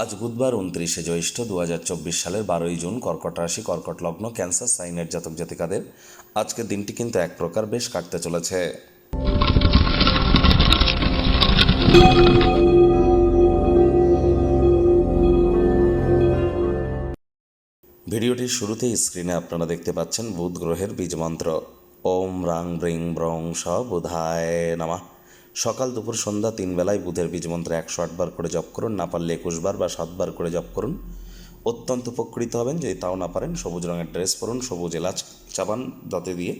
আজ বুধবার উনত্রিশে জ্যৈষ্ঠ দু হাজার চব্বিশ সালের বারোই জুন কর্কট রাশি, কর্কট লগ্ন, ক্যান্সার, সাইনের জাতক জাতিকাদের। আজকের দিনটি কিন্তু এক প্রকার বেশ কাটতে চলেছে। ভিডিওটির শুরুতেই স্ক্রিনে আপনারা দেখতে পাচ্ছেন বুধ গ্রহের বীজ মন্ত্র। ওম রাং ব্রিং ব্রং স বুধায় নামা। সকাল দুপুর সন্ধ্যা তিন বেলায় বুধের বীজ মন্ত্র একশো আটবার করে জপ করুন না পারলে একুশবার বা সাতবার করে জপ করুন। অত্যন্ত উপকৃত হবেন, যদি তাও না পারেন, সবুজ রঙের ড্রেস পরুন, সবুজ এলাচ চাবান দাঁতে দিয়ে,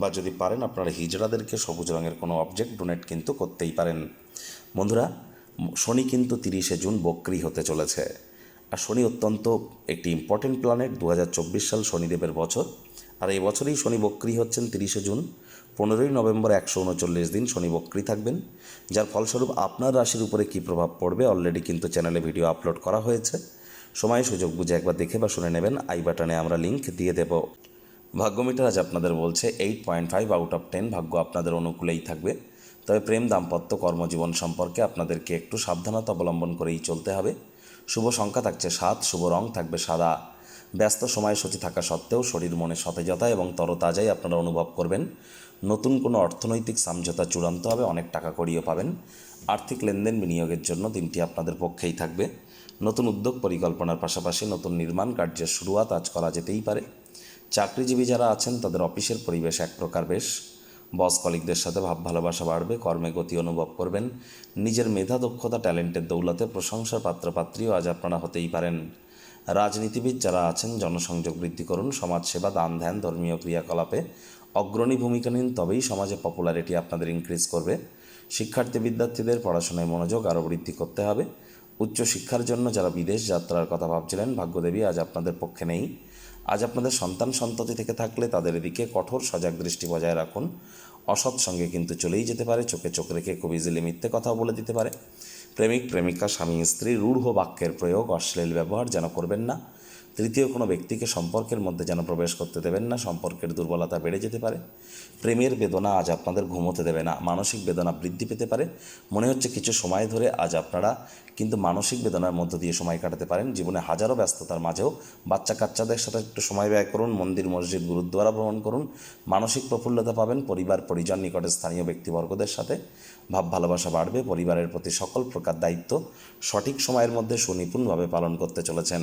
বা যদি পারেন আপনারা হিজড়াদেরকে সবুজ রঙের কোনো অবজেক্ট ডোনেট কিন্তু করতেই পারেন। বন্ধুরা, শনি কিন্তু তিরিশে জুন বক্রি হতে চলেছে। আর শনি অত্যন্ত একটি ইম্পর্টেন্ট প্ল্যানেট দু হাজার চব্বিশ সাল শনিদেবের বছর। আর এই বছরেই শনি বক্রি হচ্ছেন তিরিশে জুন। পনেরোই নভেম্বর একশো উনচল্লিশ দিন শনি বক্রি থাকবেন। যার ফলস্বরূপ আপনার রাশির উপরে কী প্রভাব পড়বে অলরেডি কিন্তু চ্যানেলে ভিডিও আপলোড করা হয়েছে। সময় সুযোগ বুঝে একবার দেখে বা শুনে নেবেন। আই বাটনে আমরা লিঙ্ক দিয়ে দেব। ভাগ্যমিটার আজ আপনাদের বলছে eight point five out of ten ভাগ্য আপনাদের অনুকূলেই থাকবে। তবে প্রেম দাম্পত্য কর্মজীবন সম্পর্কে আপনাদেরকে একটু সাবধানতা অবলম্বন করেই চলতে হবে। শুভ সংখ্যা থাকছে সাত, শুভ রং থাকবে সাদা। ব্যস্ত সময়সূচি থাকা সত্ত্বেও শরীর মনে সতেজতা এবং তরতাজাই আপনারা অনুভব করবেন। নতুন কোনো অর্থনৈতিক সমঝোতা চূড়ান্ত হবে, অনেক টাকা করিও পাবেন। আর্থিক লেনদেন বিনিয়োগের জন্য দিনটি আপনাদের পক্ষেই থাকবে। নতুন উদ্যোগ পরিকল্পনার পাশাপাশি নতুন নির্মাণ কার্যের শুরুয়াত আজ করা যেতেই পারে। চাকরিজীবী যারা আছেন, তাদের অফিসের পরিবেশ এক প্রকার বেশ। বস কলিকদের সাথে ভাব ভালোবাসা বাড়বে, কর্মে গতি অনুভব করবেন। নিজের মেধা, দক্ষতা, ট্যালেন্টের দৌলতে প্রশংসার পাত্রপাত্রীও আজ আপনারা হতেই পারেন। রাজনীতিবিদ যারা আছেন, জনসংযোগ বৃদ্ধি করুন, সমাজসেবা, দান ধ্যান, ধর্মীয় ক্রিয়াকলাপে অগ্রণী ভূমিকা নিন, তবেই সমাজে পপুলারিটি আপনাদের ইনক্রিজ করবে। শিক্ষার্থী বিদ্যার্থীদের পড়াশোনায় মনোযোগ আরও বৃদ্ধি করতে হবে। উচ্চশিক্ষার জন্য যারা বিদেশ যাত্রার কথা ভাবছিলেন, ভাগ্যদেবী আজ আপনাদের পক্ষে নেই। আজ আপনাদের সন্তান সন্ততি থেকে থাকলে তাদের দিকে কঠোর সজাগ দৃষ্টি বজায় রাখুন। অসৎ সঙ্গে কিন্তু চলেই যেতে পারে, চোখে চোখ রেখে খুব ইজিলি মিথ্যে কথাও বলে দিতে পারে। প্রেমিক প্রেমিকা স্বামী স্ত্রী রূঢ় বাক্যের প্রয়োগ অশ্লীল ব্যবহার যেন করবেন না। তৃতীয় কোনো ব্যক্তিকে সম্পর্কের মধ্যে যেন প্রবেশ করতে দেবেন না, সম্পর্কের দুর্বলতা বেড়ে যেতে পারে। প্রেমের বেদনা আজ আপনাদের ঘুমোতে দেবে না, মানসিক বেদনা বৃদ্ধি পেতে পারে। মনে হচ্ছে কিছু সময় ধরে আজ আপনারা কিন্তু মানসিক বেদনার মধ্য দিয়ে সময় কাটাতে পারেন। জীবনে হাজারো ব্যস্ততার মাঝেও বাচ্চা কাচ্চাদের সাথে একটু সময় ব্যয় করুন, মন্দির, মসজিদ, গুরুদ্বারা ভ্রমণ করুন। মানসিক প্রফুল্লতা পাবেন পরিবার, পরিজন, নিকটে স্থানীয় ব্যক্তিবর্গদের সাথে। ভাব ভালোবাসা বাড়বে, পরিবারের প্রতি সকল প্রকার দায়িত্ব সঠিক সময়ের মধ্যে সুনিপুণভাবে পালন করতে চলেছেন।